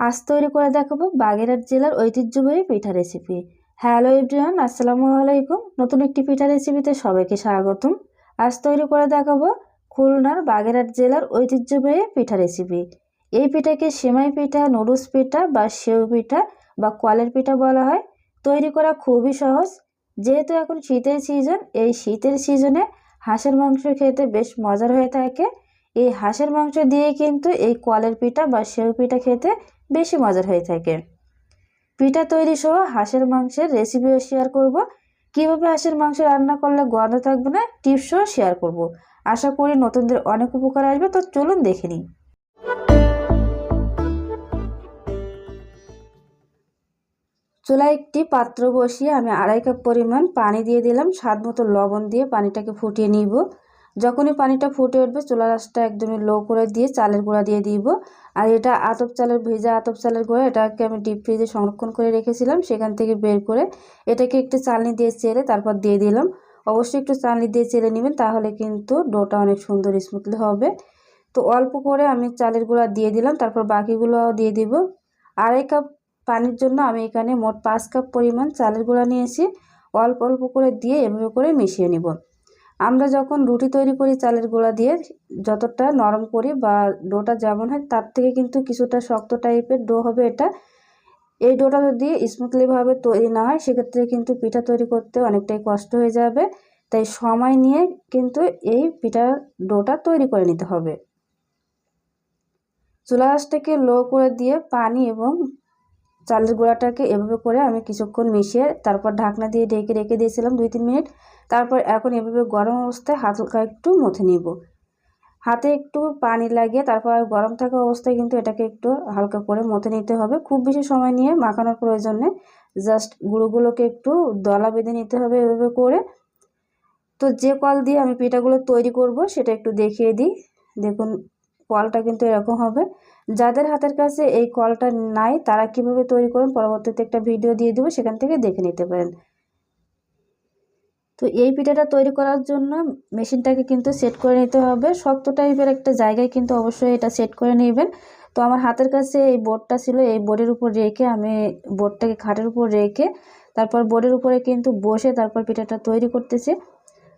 আজ তৈরি করে দেখাবো বাগেরহাট জেলার ঐতিহ্যবাহী পিঠা রেসিপি হ্যালো এভরিওয়ান আসসালামু আলাইকুম। নতুন একটি পিঠা রেসিপিতে সবাইকে স্বাগতম। আজ তৈরি করে দেখাবো খুলনার বাগেরহাট জেলার ঐতিহ্যবাহী পিঠা রেসিপি এই পিঠাকে সেমাই পিঠা, নুডলস পিঠা বা সেউ পিঠা বা কলের পিঠা বলা হয়। তৈরি করা খুবই সহজ। যেহেতু এখন শীতের সিজন এই শীতের সিজনে হাঁসের মাংস খেতে বেশ মজার হয়ে থাকে। এই হাঁসের মাংস দিয়ে কিন্তু এই কলের পিঠা বা সেউ পিঠা খেতে বেশি মজার হয়ে থাকে। পিঠা তৈরি সহ হাঁসের মাংসের রেসিপিও শেয়ার করব। কীভাবে হাঁসের মাংস রান্না করলে গন্ধ থাকবে না টিপসও শেয়ার করব। আশা করি নতুনদের অনেক উপকার আসবে, তো চলুন দেখে নিই। চুলায় একটি পাত্র বসিয়ে আমি আড়াই কাপ পরিমাণ পানি দিয়ে দিলাম। স্বাদ মতো লবণ দিয়ে পানিটাকে ফুটিয়ে নিব। যখনই পানিটা ফুটে উঠবে চুলা রাসটা একদমই লো করে দিয়ে চালের গুঁড়া দিয়ে দিব। আর এটা আতপ চালের, ভেজা আতপ চালের গুঁড়া, এটাকে আমি ডিপ ফ্রিজে সংরক্ষণ করে রেখেছিলাম। সেখান থেকে বের করে এটাকে একটু চালনি দিয়ে চেলে তারপর দিয়ে দিলাম। অবশ্যই একটু চালনি দিয়ে চেলে নেবেন, তাহলে কিন্তু ডোটা অনেক সুন্দর স্মুথলি হবে। তো অল্প করে আমি চালের গুঁড়া দিয়ে দিলাম, তারপর বাকিগুলো দিয়ে দিব। আড়াই কাপ পানির জন্য আমি এখানে মোট পাঁচ কাপ পরিমাণ চালের গুঁড়া নিয়েছি। অল্প অল্প করে দিয়ে এভাবে করে মিশিয়ে নিব। আমরা যখন রুটি তৈরি করি চালের গুঁড়া দিয়ে, যতটা নরম করি বা ডোটা যেমন হয়, তার থেকে কিন্তু কিছুটা শক্ত টাইপের ডো হবে এটা। এই ডোটা যদি স্মুথলিভাবে তৈরি না হয়, সেক্ষেত্রে কিন্তু পিঠা তৈরি করতে অনেকটাই কষ্ট হয়ে যাবে। তাই সময় নিয়ে কিন্তু এই পিঠার ডোটা তৈরি করে নিতে হবে। চুলা গাছটাকে লো করে দিয়ে পানি এবং চালের গুঁড়াটাকে এভাবে করে আমি কিছুক্ষণ মিশিয়ে তারপর ঢাকনা দিয়ে ঢেকে রেখে দিয়েছিলাম দুই তিন মিনিট। তারপর এখন এভাবে গরম অবস্থায় হালকা একটু মথে নিব। হাতে একটু পানি লাগিয়ে তারপর গরম থাকা অবস্থায় কিন্তু এটাকে একটু হালকা করে মথে নিতে হবে। খুব বেশি সময় নিয়ে মাখানোর প্রয়োজন নেই। জাস্ট গুঁড়োগুলোকে একটু দলা বেঁধে নিতে হবে এভাবে করে। তো যে কল দিয়ে আমি পিঠাগুলো তৈরি করব সেটা একটু দেখিয়ে দিই। দেখুন কলটা কিন্তু এরকম হবে। যাদের হাতের কাছে এই কলটা নাই, তারা কীভাবে তৈরি করুন পরবর্তীতে একটা ভিডিও দিয়ে দেবো, সেখান থেকে দেখে নিতে পারেন। তো এই পিঠাটা তৈরি করার জন্য মেশিনটাকে কিন্তু সেট করে নিতে হবে। শক্ত টাইপের একটা জায়গায় কিন্তু অবশ্যই এটা সেট করে নেবেন। তো আমার হাতের কাছে এই বোর্ডটা ছিল, এই বোর্ডের উপর রেখে আমি বোর্ডটাকে খাটের উপর রেখে, তারপর বোর্ডের উপরে কিন্তু বসে তারপর পিঠাটা তৈরি করতেছি।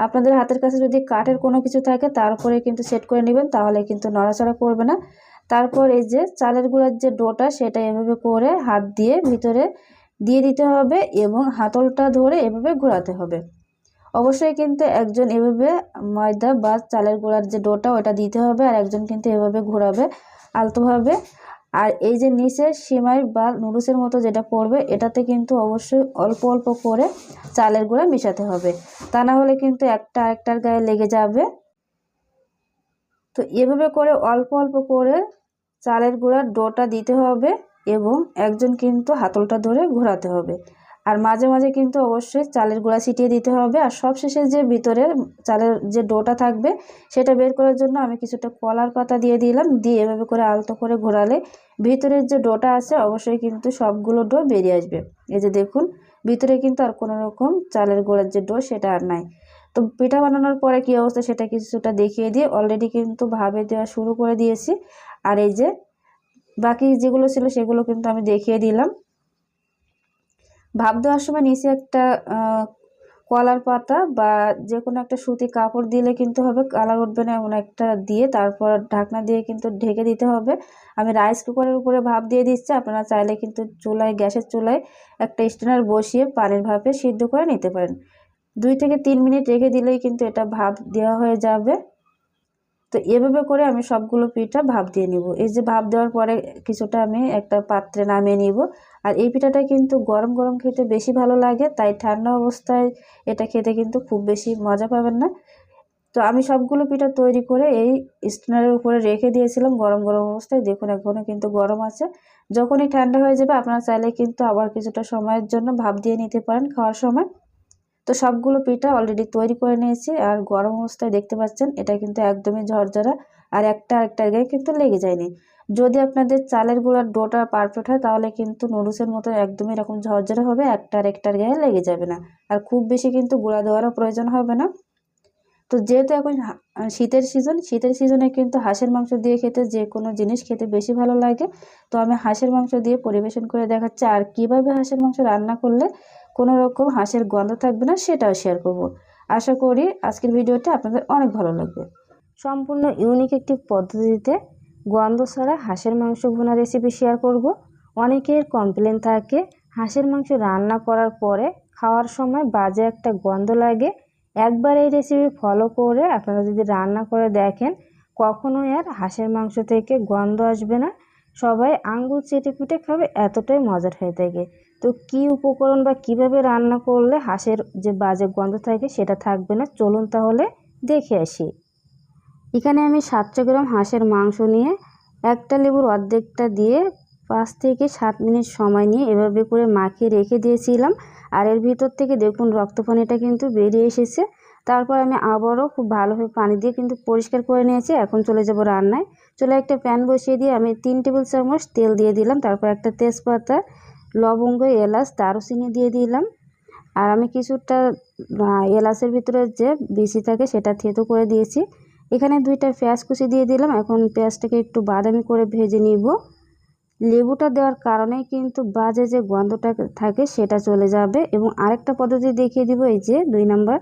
আপনাদের হাতের কাছে যদি কাঠের কোনো কিছু থাকে, তার উপরে কিন্তু সেট করে নেবেন, তাহলে কিন্তু নড়াচড়া করবে না। তারপর এই যে চালের গুঁড়ার যে ডোটা, সেটা এভাবে করে হাত দিয়ে ভিতরে দিয়ে দিতে হবে এবং হাতলটা ধরে এভাবে ঘোরাতে হবে। অবশ্যই কিন্তু একজন এভাবে ময়দা বা চালের গুঁড়ার যে ডোটা, ওটা দিতে হবে আর একজন কিন্তু এভাবে ঘোরাবে আলতোভাবে। আর এই যে নিচে সিমাই বা নুডলসের মতো যেটা পড়বে, এটাতে কিন্তু অবশ্যই অল্প অল্প করে চালের গুঁড়া মেশাতে হবে। তা না হলে কিন্তু একটা একটার গায়ে লেগে যাবে। তো এভাবে করে অল্প অল্প করে চালের গুঁড়ার ডোটা দিতে হবে এবং একজন কিন্তু হাতলটা ধরে ঘোরাতে হবে। আর মাঝে মাঝে কিন্তু অবশ্যই চালের গুঁড়া ছিটিয়ে দিতে হবে। আর সবশেষে যে ভিতরের চালের যে ডোটা থাকবে, সেটা বের করার জন্য আমি কিছুটা কলার পাতা দিয়ে দিলাম। দিয়ে এভাবে করে আলতো করে ঘোরালে ভিতরের যে ডোটা আছে, অবশ্যই কিন্তু সবগুলো ডো বেরিয়ে আসবে। এই যে দেখুন, ভিতরে কিন্তু আর কোনো রকম চালের গোড়ার যে ডো, সেটা আর নাই। তো পিঠা বানানোর পরে কী অবস্থা, সেটা কিছুটা দেখিয়ে দিয়ে অলরেডি কিন্তু ভাবে দেওয়া শুরু করে দিয়েছি। আর এই যে বাকি যেগুলো ছিল, সেগুলো কিন্তু আমি দেখিয়ে দিলাম। ভাব দেওয়ার সময় নিচে একটা কলার পাতা বা যে কোনো একটা সুতি কাপড় দিলে কিন্তু হবে, কালার উঠবে না এমন একটা দিয়ে তারপর ঢাকনা দিয়ে কিন্তু ঢেকে দিতে হবে। আমি রাইস কুকারের উপরে ভাপ দিয়ে দিচ্ছি, আপনারা চাইলে কিন্তু চুলায়, গ্যাসের চুলায় একটা স্ট্যান্ডার বসিয়ে পানির ভাপে সিদ্ধ করে নিতে পারেন। দুই থেকে তিন মিনিট রেখে দিলেই কিন্তু এটা ভাপ দেওয়া হয়ে যাবে। তো এভাবে করে আমি সবগুলো পিঠা ভাপ দিয়ে নিব। এই যে ভাপ দেওয়ার পরে কিছুটা আমি একটা পাত্রে নামিয়ে নিব। আর এই পিঠাটা কিন্তু গরম গরম খেতে বেশি ভালো লাগে, তাই ঠান্ডা অবস্থায় এটা খেতে কিন্তু খুব বেশি মজা পাবেন না। তো আমি সবগুলো পিঠা তৈরি করে এই স্ট্যান্ডারের উপরে রেখে দিয়েছিলাম গরম গরম অবস্থায়। দেখুন এখনও কিন্তু গরম আছে। যখনই ঠান্ডা হয়ে যাবে, আপনারা চাইলে কিন্তু আবার কিছুটা সময়ের জন্য ভাপ দিয়ে নিতে পারেন খাওয়ার সময়। তো সবগুলো পিঠা অলরেডি তৈরি করে নিয়েছি আর গরম অবস্থায় দেখতে পাচ্ছেন, এটা কিন্তু একদমই ঝরঝরা আর একটা আরেকটার গায়ে কিন্তু লেগে যায়নি। যদি আপনাদের চালের গুঁড়ার ডোটা পারফেক্ট হয়, তাহলে কিন্তু নুডলসের মতো একদমই এরকম ঝরঝরে হবে একটা আর একটার গায়ে লেগে যাবে না। আর খুব বেশি কিন্তু গুঁড়া দেওয়ারও প্রয়োজন হবে না। তো যেহেতু এখন শীতের সিজন শীতের সিজনে কিন্তু হাঁসের মাংস দিয়ে খেতে যে কোনো জিনিস খেতে বেশি ভালো লাগে। তো আমি হাঁসের মাংস দিয়ে পরিবেশন করে দেখাচ্ছি, আর কীভাবে হাঁসের মাংস রান্না করলে কোনো রকম হাঁসের গন্ধ থাকবে না, সেটাও শেয়ার করব। আশা করি আজকের ভিডিওটা আপনাদের অনেক ভালো লাগবে। সম্পূর্ণ ইউনিক একটি পদ্ধতিতে গন্ধ ছাড়া হাঁসের মাংস ভুনা রেসিপি শেয়ার করব। অনেকের কমপ্লেন থাকে, হাঁসের মাংস রান্না করার পরে খাওয়ার সময় বাজে একটা গন্ধ লাগে। একবার এই রেসিপি ফলো করে আপনারা যদি রান্না করে দেখেন, কখনোই আর হাঁসের মাংস থেকে গন্ধ আসবে না। সবাই আঙ্গুল চেটে পুটে খাবে, এতটাই মজার হয়ে থাকে। তো কি উপকরণ বা কীভাবে রান্না করলে হাঁসের যে বাজে গন্ধ থাকে সেটা থাকবে না? চলুন তাহলে দেখে আসি। এখানে আমি সাতশো গ্রাম হাঁসের মাংস নিয়ে একটা লেবুর অর্ধেকটা দিয়ে পাঁচ থেকে সাত মিনিট সময় নিয়ে এভাবে করে মাখিয়ে রেখে দিয়েছিলাম। আর এর ভিতর থেকে দেখুন রক্ত পানিটা কিন্তু বেরিয়ে এসেছে। তারপর আমি আবারও খুব ভালোভাবে পানি দিয়ে কিন্তু পরিষ্কার করে নিয়েছি। এখন চলে যাব রান্নায়। চলে একটা প্যান বসিয়ে দিয়ে আমি তিন টেবিল চামচ তেল দিয়ে দিলাম। তারপর একটা তেজপাতা, লবঙ্গ, এলাচ, দারুচিনি দিয়ে দিলাম। আর আমি কিছুটা এলাচের ভিতরে যে বিচি থাকে সেটা থেতো করে দিয়েছি। এখানে দুইটা পেঁয়াজ কুচি দিয়ে দিলাম। এখন পেঁয়াজটাকে একটু বাদামি করে ভেজে নিব। লেবুটা দেওয়ার কারণে কিন্তু বাজে যে গন্ধটা থাকে সেটা চলে যাবে। এবং আরেকটা পদ্ধতি দেখিয়ে দিব, এই যে দুই নাম্বার।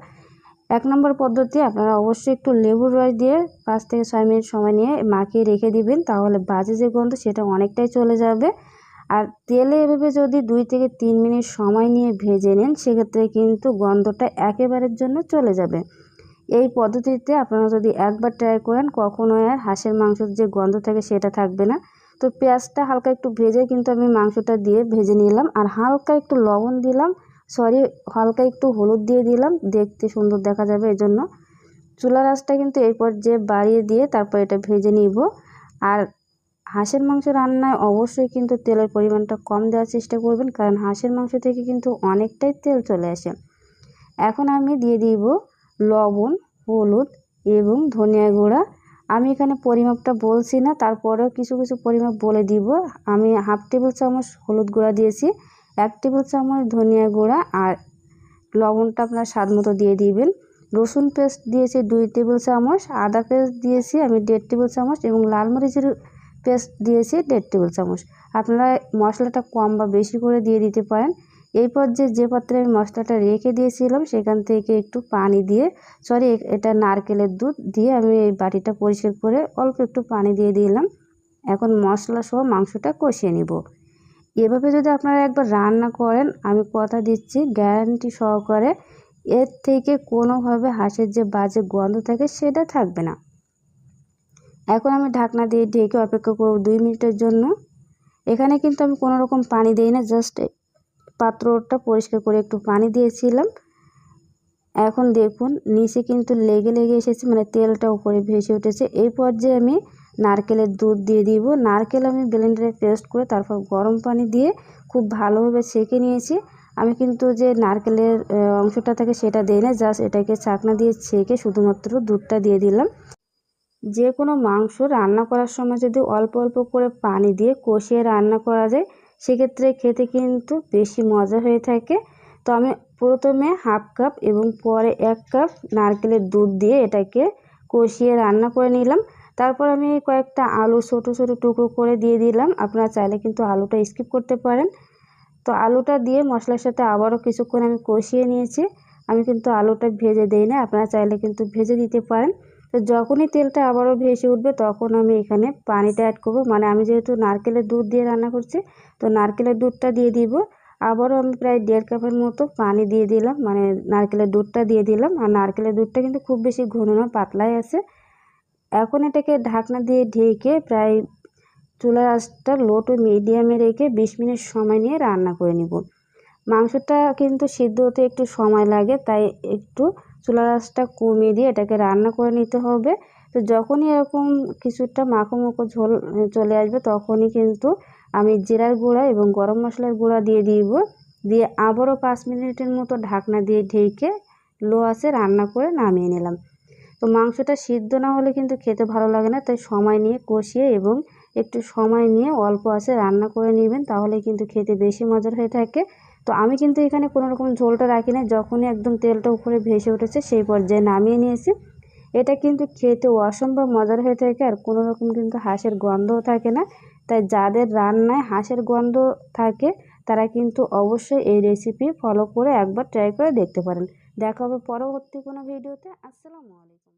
এক নম্বর পদ্ধতি, আপনারা অবশ্যই একটু লেবুর রস দিয়ে পাঁচ থেকে ছয় মিনিট সময় নিয়ে মাখিয়ে রেখে দিবেন, তাহলে বাজে যে গন্ধ সেটা অনেকটাই চলে যাবে। আর তেলে এভাবে যদি দুই থেকে তিন মিনিট সময় নিয়ে ভেজে নেন, সেক্ষেত্রে কিন্তু গন্ধটা একেবারের জন্য চলে যাবে। এই পদ্ধতিতে আপনারা যদি একবার ট্রাই করেন, কখনো আর হাঁসের মাংসের যে গন্ধ থাকে সেটা থাকবে না। তো পেঁয়াজটা হালকা একটু ভেজে কিন্তু আমি মাংসটা দিয়ে ভেজে নিলাম আর হালকা একটু লবণ দিলাম। সরি হালকা একটু হলুদ দিয়ে দিলাম, দেখতে সুন্দর দেখা যাবে এই জন্য চুলার আঁচটা কিন্তু এই পর্যায়ে বাড়িয়ে দিয়ে তারপর এটা ভেজে নিব। আর হাঁসের মাংস রান্নায় অবশ্যই কিন্তু তেলের পরিমাণটা কম দেওয়ার চেষ্টা করবেন, কারণ হাঁসের মাংস থেকে কিন্তু অনেকটাই তেল চলে আসে। এখন আমি দিয়ে দিব লবণ, হলুদ এবং ধনিয়া গুঁড়া। আমি এখানে পরিমাপটা বলছি না, তারপরেও কিছু কিছু পরিমাপ বলে দিব। আমি হাফ টেবিল চামচ হলুদ গুঁড়া দিয়েছি, এক টেবিল চামচ ধনিয়া গুঁড়া আর লবণটা আপনার স্বাদ মতো দিয়ে দিবেন। রসুন পেস্ট দিয়েছি দুই টেবিল চামচ, আদা পেস্ট দিয়েছি আমি দেড় টেবিল চামচ এবং লাল মরিচের পেস্ট দিয়েছি দেড় টেবিল চামচ। আপনারা মশলাটা কম বা বেশি করে দিয়ে দিতে পারেন। এই পর্যায়ে যে পাত্রে আমি মশলাটা রেখে দিয়েছিলাম, সেখান থেকে একটু পানি দিয়ে সরি এটা নারকেলের দুধ দিয়ে আমি এই বাটিটা পরিষ্কার করে অল্প একটু পানি দিয়ে দিলাম। এখন মশলা সহ মাংসটা কষিয়ে নিব। এভাবে যদি আপনারা একবার রান্না করেন, আমি কথা দিচ্ছি গ্যারান্টি সহকারে, এর থেকে কোনোভাবে হাঁসের যে বাজে গন্ধ থাকে, সেটা থাকবে না। এখন আমি ঢাকনা দিয়ে ঢেকে অপেক্ষা করব দুই মিনিটের জন্য। এখানে কিন্তু আমি কোনো রকম পানি দিই না জাস্ট পাত্রটা পরিষ্কার করে একটু পানি দিয়েছিলাম। এখন দেখুন, নিচে কিন্তু লেগে লেগে এসেছে মানে তেলটা উপরে ভেসে উঠেছে। এই পর্যায়ে আমি নারকেলের দুধ দিয়ে দিব। নারকেল আমি ব্লেন্ডারে পেস্ট করে তারপর গরম পানি দিয়ে খুব ভালোভাবে ছেঁকে নিয়েছি। আমি কিন্তু যে নারকেলের অংশটা থাকে সেটা দিই না, জাস্ট এটাকে চাকনা দিয়ে ছেঁকে শুধুমাত্র দুধটা দিয়ে দিলাম। যে কোনো মাংস রান্না করার সময় যদি অল্প অল্প করে পানি দিয়ে কষিয়ে রান্না করা যায় সেক্ষেত্রে খেতে কিন্তু বেশি মজা হয়ে থাকে। তো আমি প্রথমে হাফ কাপ এবং পরে এক কাপ নারকেলের দুধ দিয়ে এটাকে কষিয়ে রান্না করে নিলাম। তারপর আমি কয়েকটা আলু ছোটো ছোটো টুকরো করে দিয়ে দিলাম। আপনারা চাইলে কিন্তু আলুটা স্কিপ করতে পারেন। তো আলুটা দিয়ে মশলার সাথে আবারও কিছুক্ষণ আমি কষিয়ে নিয়েছি। আমি কিন্তু আলুটা ভেজে দিই না আপনারা চাইলে কিন্তু ভেজে দিতে পারেন। তো যখনই তেলটা আবারও ভেসে উঠবে, তখন আমি এখানে পানিটা অ্যাড করব। মানে আমি যেহেতু নারকেলের দুধ দিয়ে রান্না করছি, তো নারকেলের দুধটা দিয়ে দিব। আবারও আমি প্রায় দেড় কাপের মতো পানি দিয়ে দিলাম মানে নারকেলের দুধটা দিয়ে দিলাম। আর নারকেলের দুধটা কিন্তু খুব বেশি ঘন না পাতলাই আছে। এখন এটাকে ঢাকনা দিয়ে ঢেকে প্রায় চুলার আঁচটা লো টু মিডিয়ামে রেখে বিশ মিনিট সময় নিয়ে রান্না করে নিব। মাংসটা কিন্তু সিদ্ধ হতে একটু সময় লাগে, তাই একটু চুলার আঁচটা কমিয়ে দিয়ে এটাকে রান্না করে নিতে হবে। তো যখনই এরকম কিছুটা মাখো মাখো ঝোল চলে আসবে তখনই কিন্তু আমি জিরার গুঁড়া এবং গরম মশলার গুঁড়া দিয়ে দিব। দিয়ে আবারও পাঁচ মিনিটের মতো ঢাকনা দিয়ে ঢেকে লো আসে রান্না করে নামিয়ে নিলাম। তো মাংসটা সিদ্ধ না হলে কিন্তু খেতে ভালো লাগে না, তাই সময় নিয়ে কষিয়ে এবং একটু সময় নিয়ে অল্প আছে রান্না করে নেবেন, তাহলে কিন্তু খেতে বেশি মজার হয়ে থাকে। তো আমি কিন্তু এখানে কোনো রকম ঝোলটা রাখি না যখনই একদম তেলটা উপরে ভেসে উঠেছে সেই পর্যায়ে নামিয়ে নিয়েছি। এটা কিন্তু খেতে অসম্ভব মজার হয়ে থাকে আর কোনো রকম কিন্তু হাঁসের গন্ধও থাকে না। তাই যাদের রান্নায় হাঁসের গন্ধ থাকে, তারা কিন্তু অবশ্যই এই রেসিপি ফলো করে একবার ট্রাই করে দেখতে পারেন। দেখা হবে পরবর্তী কোনো ভিডিওতে আসসালামু আলাইকুম।